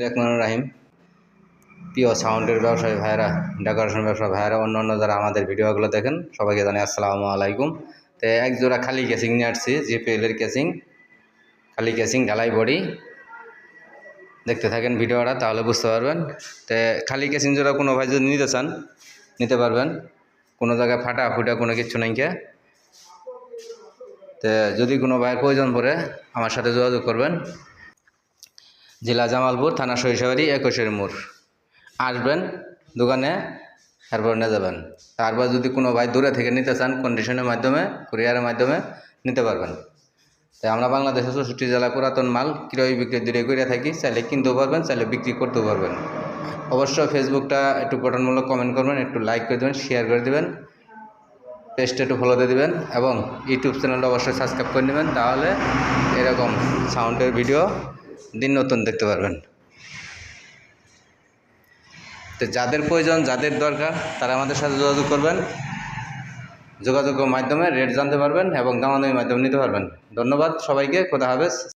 রহমান রাহিম, প্রিয় সাউন্ডের ব্যবসায়ী ভাইরা ডেকোরেশন ব্যবসা ভাইরা অন্য অন্য যারা আমাদের ভিডিওগুলো দেখেন, সবাইকে জানাই আসসালামু আলাইকুম। তো এক জোড়া খালি কেসিং নিয়ে আসছি জিপিএলের কেসিং খালি কেসিং ঢালাই বডি। দেখতে থাকেন ভিডিওটা, তাহলে বুঝতে পারবেন। তো খালি কেসিং জোড়া কোনো ভাই যদি নিতে চান, নিতে পারবেন। কোনো জায়গায় ফাটা ফুটা কোনো কিছু নাই কে। তো যদি কোনো ভাইয়ের প্রয়োজন পড়ে, আমার সাথে যোগাযোগ করবেন। জেলা জামালপুর, থানা সরিষাবাড়ি, একুশের মোড়। আসবেন দোকানে, তারপর নিয়ে যাবেন। তারপর যদি কোনো ভাই দূরে থেকে নিতে চান কন্ডিশনের মাধ্যমে কুরিয়ারের মাধ্যমে নিতে পারবেন। তাই আমরা বাংলাদেশের চৌষট্টি জেলা পুরাতন মাল ক্রয় বিক্রয় দূরে করে থাকি, চাইলে কিনতেও পারবেন, চাইলে বিক্রি করতেও পারবেন। অবশ্যই ফেসবুকটা একটু গঠনমূলক কমেন্ট করবেন, একটু লাইক করে দেবেন শেয়ার করে দেবেন পেজটা একটু ফলো দিয়ে দেবেন এবং ইউটিউব চ্যানেলটা অবশ্যই সাবস্ক্রাইব করে নেবেন, তাহলে এরকম সাউন্ডের ভিডিও দিন নতুন দেখতে পারবেন। তো যাদের প্রয়োজন, যাদের দরকার, তারা আমাদের সাথে যোগাযোগ করবেন। যোগাযোগের মাধ্যমে রেট জানতে পারবেন এবং দামাদামির মাধ্যমে নিতে পারবেন। ধন্যবাদ সবাইকে, খোদা হাফেজ।